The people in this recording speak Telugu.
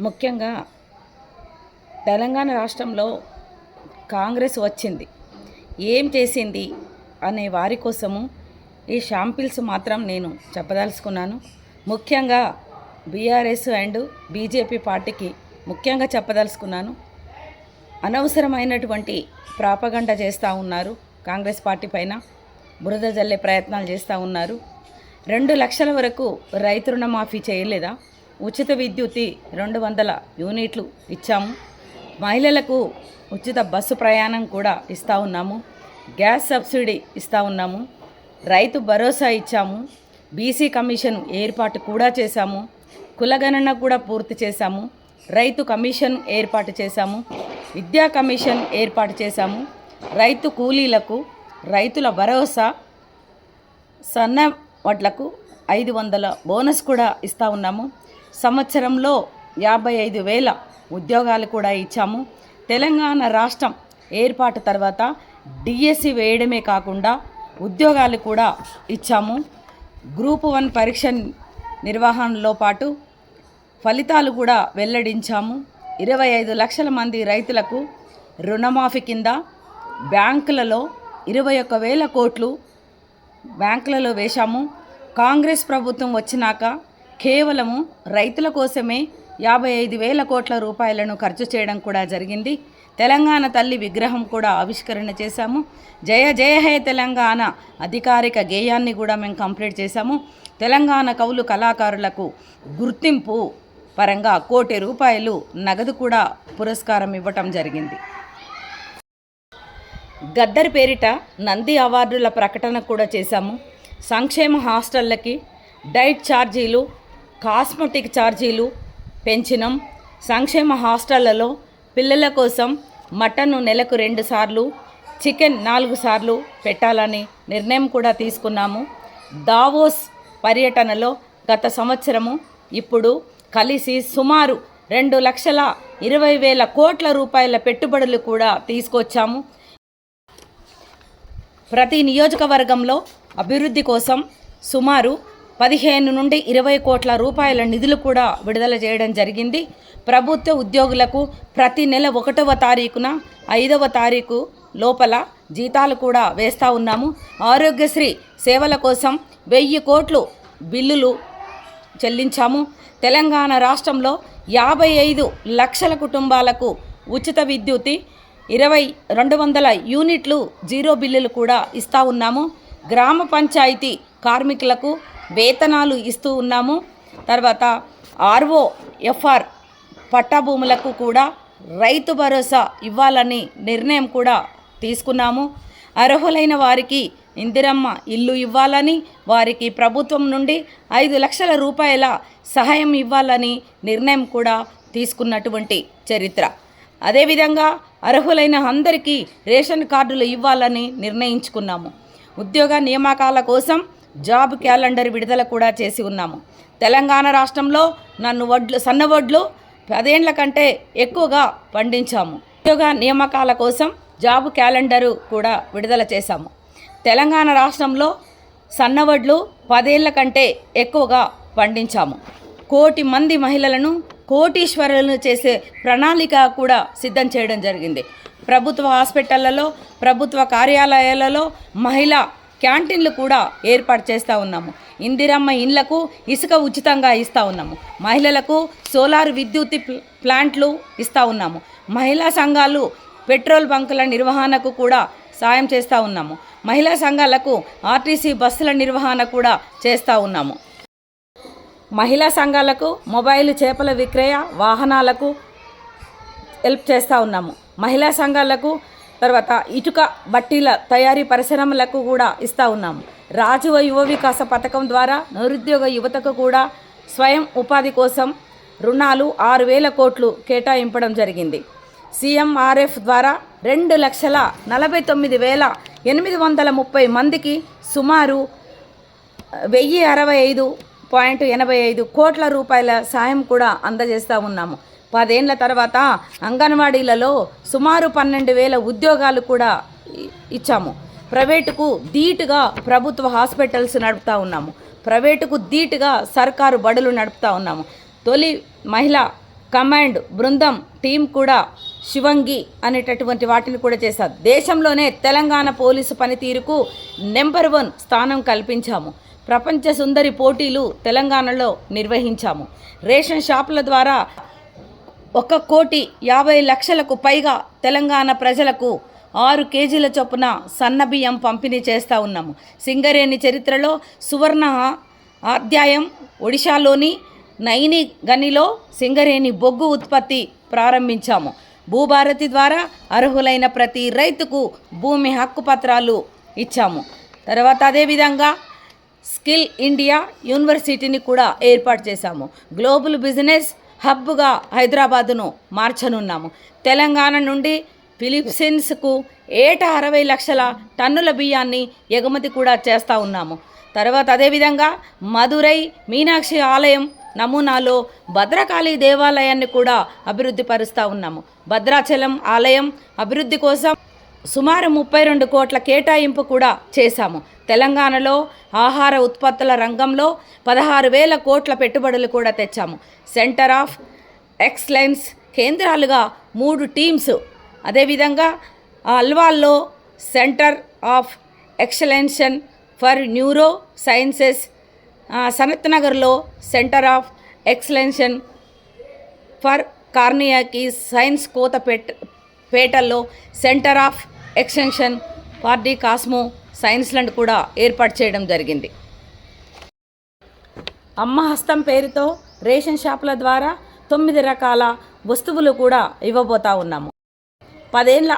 ముఖ్యంగా తెలంగాణ రాష్ట్రంలో కాంగ్రెస్ వచ్చింది. ఏం చేసింది అనే వారి కోసము ఈ షాంపిల్స్ మాత్రం నేను చెప్పదలుచుకున్నాను. ముఖ్యంగా బీఆర్ఎస్ అండ్ బీజేపీ పార్టీకి ముఖ్యంగా చెప్పదలుచుకున్నాను. అనవసరమైనటువంటి ప్రాపగండ చేస్తూ ఉన్నారు కాంగ్రెస్ పార్టీ పైన బురద జల్లే ప్రయత్నాలు చేస్తూ ఉన్నారు. రెండు లక్షల వరకు రైతు రుణమాఫీ చేయలేదా? ఉచిత విద్యుత్ రెండు వందల యూనిట్లు ఇచ్చాము. మహిళలకు ఉచిత బస్సు ప్రయాణం కూడా ఇస్తూ ఉన్నాము. గ్యాస్ సబ్సిడీ ఇస్తూ ఉన్నాము. రైతు భరోసా ఇచ్చాము. బీసీ కమిషన్ ఏర్పాటు కూడా చేశాము. కులగణన కూడా పూర్తి చేశాము. రైతు కమిషన్ ఏర్పాటు చేశాము. విద్యా కమిషన్ ఏర్పాటు చేశాము. రైతు కూలీలకు రైతుల భరోసా సన్న వడ్లకు ఐదు వందల బోనస్ కూడా ఇస్తూ ఉన్నాము. సంవత్సరంలో యాభై ఐదు వేల ఉద్యోగాలు కూడా ఇచ్చాము. తెలంగాణ రాష్ట్రం ఏర్పాటు తర్వాత డిఎస్సి వేయడమే కాకుండా ఉద్యోగాలు కూడా ఇచ్చాము. గ్రూప్ వన్ పరీక్ష నిర్వహణలో పాటు ఫలితాలు కూడా వెల్లడించాము. ఇరవై ఐదు లక్షల మంది రైతులకు రుణమాఫీ కింద బ్యాంకులలో ఇరవై ఒక్క వేల కోట్లు బ్యాంకులలో వేశాము. కాంగ్రెస్ ప్రభుత్వం వచ్చినాక కేవలము రైతుల కోసమే యాభై ఐదు వేల కోట్ల రూపాయలను ఖర్చు చేయడం కూడా జరిగింది. తెలంగాణ తల్లి విగ్రహం కూడా ఆవిష్కరణ చేశాము. జయ జయ హే తెలంగాణ అధికారిక గేయాన్ని కూడా మేము కంప్లీట్ చేశాము. తెలంగాణ కవులు కళాకారులకు గుర్తింపు పరంగా కోటి రూపాయలు నగదు కూడా పురస్కారం ఇవ్వటం జరిగింది. గద్దర్ పేరిట నంది అవార్డుల ప్రకటన కూడా చేశాము. సంక్షేమ హాస్టళ్ళకి డైట్ ఛార్జీలు కాస్మెటిక్ ఛార్జీలు పెంచినం. సంక్షేమ హాస్టళ్ళలో పిల్లల కోసం మటన్ నెలకు రెండు సార్లు చికెన్ నాలుగు సార్లు పెట్టాలని నిర్ణయం కూడా తీసుకున్నాము. దావోస్ పర్యటనలో గత సంవత్సరము ఇప్పుడు కలిసి సుమారు రెండు లక్షల ఇరవై వేల కోట్ల రూపాయల పెట్టుబడులు కూడా తీసుకొచ్చాము. ప్రతి నియోజకవర్గంలో అభివృద్ధి కోసం సుమారు పదిహేను నుండి ఇరవై కోట్ల రూపాయల నిధులు కూడా విడుదల చేయడం జరిగింది. ప్రభుత్వ ఉద్యోగులకు ప్రతి నెల ఒకటవ తారీఖున ఐదవ తారీఖు లోపల జీతాలు కూడా వేస్తూ ఉన్నాము. ఆరోగ్యశ్రీ సేవల కోసం వెయ్యి కోట్లు బిల్లులు చెల్లించాము. తెలంగాణ రాష్ట్రంలో యాభై ఐదు లక్షల కుటుంబాలకు ఉచిత విద్యుత్ ఇరవై రెండు వందల యూనిట్లు జీరో బిల్లులు కూడా ఇస్తూ ఉన్నాము. గ్రామ పంచాయతీ కార్మికులకు వేతనాలు ఇస్తూ ఉన్నాము. తర్వాత ఆర్ఓ ఎఫ్ఆర్ పట్టభూములకు కూడా రైతు భరోసా ఇవ్వాలని నిర్ణయం కూడా తీసుకున్నాము. అర్హులైన వారికి ఇందిరమ్మ ఇల్లు ఇవ్వాలని వారికి ప్రభుత్వం నుండి ఐదు లక్షల రూపాయల సహాయం ఇవ్వాలని నిర్ణయం కూడా తీసుకున్నటువంటి చరిత్ర. అదేవిధంగా అర్హులైన అందరికీ రేషన్ కార్డులు ఇవ్వాలని నిర్ణయించుకున్నాము. ఉద్యోగ నియామకాల కోసం జాబ్ క్యాలెండర్ విడుదల కూడా చేసి ఉన్నాము. తెలంగాణ రాష్ట్రంలో నన్ను వడ్లు సన్న వడ్లు పదేండ్ల కంటే ఎక్కువగా పండించాము. ఉద్యోగ నియామకాల కోసం జాబ్ క్యాలెండరు కూడా విడుదల చేశాము. తెలంగాణ రాష్ట్రంలో సన్నవడ్లు పదేళ్ళ కంటే ఎక్కువగా పండించాము. కోటి మంది మహిళలను కోటీశ్వరులను చేసే ప్రణాళిక కూడా సిద్ధం చేయడం జరిగింది. ప్రభుత్వ హాస్పిటళ్ళలో ప్రభుత్వ కార్యాలయాలలో మహిళా క్యాంటీన్లు కూడా ఏర్పాటు చేస్తూ ఉన్నాము. ఇందిరమ్మ ఇండ్లకు ఇసుక ఉచితంగా ఇస్తూ ఉన్నాము. మహిళలకు సోలార్ విద్యుత్ ప్లాంట్లు ఇస్తూ ఉన్నాము. మహిళా సంఘాలు పెట్రోల్ బంకుల నిర్వహణకు కూడా సాయం చేస్తూ ఉన్నాము. మహిళా సంఘాలకు ఆర్టీసీ బస్సుల నిర్వహణ కూడా చేస్తూ ఉన్నాము. మహిళా సంఘాలకు మొబైల్ చేపల విక్రయ వాహనాలకు హెల్ప్ చేస్తూ ఉన్నాము. మహిళా సంఘాలకు తర్వాత ఇటుక బట్టీల తయారీ పరిశ్రమలకు కూడా ఇస్తూ ఉన్నాము. రాజువ యువ వికాస పథకం ద్వారా నిరుద్యోగ యువతకు కూడా స్వయం ఉపాధి కోసం రుణాలు ఆరు వేల కోట్లు కేటాయింపడం జరిగింది. సీఎంఆర్ఎఫ్ ద్వారా రెండు లక్షల నలభై తొమ్మిది వేల ఎనిమిది వందల ముప్పై మందికి సుమారు వెయ్యి అరవై ఐదు పాయింట్ ఎనభై ఐదు కోట్ల రూపాయల సాయం కూడా అందజేస్తూ ఉన్నాము. పదేళ్ళ తర్వాత అంగన్వాడీలలో సుమారు పన్నెండు వేల ఉద్యోగాలు కూడా ఇచ్చాము. ప్రైవేటుకు ధీటుగా ప్రభుత్వ హాస్పిటల్స్ నడుపుతా ఉన్నాము. ప్రైవేటుకు ధీటుగా సర్కారు బడులు నడుపుతా ఉన్నాము. తొలి మహిళ కమాండ్ బృందం టీం కూడా శివంగి అనేటటువంటి వాటిని కూడా చేశారు. దేశంలోనే తెలంగాణ పోలీసు పనితీరుకు నెంబర్ వన్ స్థానం కల్పించాము. ప్రపంచ సుందరి పోటీలు తెలంగాణలో నిర్వహించాము. రేషన్ షాపుల ద్వారా ఒక కోటి యాభై లక్షలకు పైగా తెలంగాణ ప్రజలకు ఆరు కేజీల చొప్పున సన్నబియ్యం పంపిణీ చేస్తూ ఉన్నాము. సింగరేణి చరిత్రలో సువర్ణ అధ్యాయం ఒడిశాలోని నైని గనిలో సింగరేణి బొగ్గు ఉత్పత్తి ప్రారంభించాము. భూభారతి ద్వారా అర్హులైన ప్రతి రైతుకు భూమి హక్కు పత్రాలు ఇచ్చాము. తర్వాత అదేవిధంగా స్కిల్ ఇండియా యూనివర్సిటీని కూడా ఏర్పాటు చేశాము. గ్లోబల్ బిజినెస్ హబ్గా హైదరాబాదును మార్చనున్నాము. తెలంగాణ నుండి ఫిలిప్సిన్స్కు ఏటా అరవై లక్షల టన్నుల బియ్యాన్ని ఎగుమతి కూడా చేస్తూ ఉన్నాము. తర్వాత అదేవిధంగా మదురై మీనాక్షి ఆలయం నమూనాలో భద్రకాళి దేవాలయాన్ని కూడా అభివృద్ధి పరుస్తూ ఉన్నాము. భద్రాచలం ఆలయం అభివృద్ధి కోసం సుమారు ముప్పై రెండు కోట్ల కేటాయింపు కూడా చేశాము. తెలంగాణలో ఆహార ఉత్పత్తుల రంగంలో పదహారు వేల కోట్ల పెట్టుబడులు కూడా తెచ్చాము. సెంటర్ ఆఫ్ ఎక్సలెన్స్ కేంద్రాలుగా మూడు టీమ్స్. అదేవిధంగా అల్వాల్లో centre of excellence for neuro sciences సనత్నగర్లో సనత్ నగర్లో సెంటర్ ఆఫ్ ఎక్సలెన్షన్ ఫర్ కార్నియాకి science Kothapet పేటల్లో centre of extension party cosmo science land కూడా ఏర్పాటు చేయడం జరిగింది. అమ్మ హస్తం పేరుతో రేషన్ షాపుల ద్వారా తొమ్మిది రకాల వస్తువులు కూడా ఇవ్వబోతా ఉన్నాము. పదేళ్ళ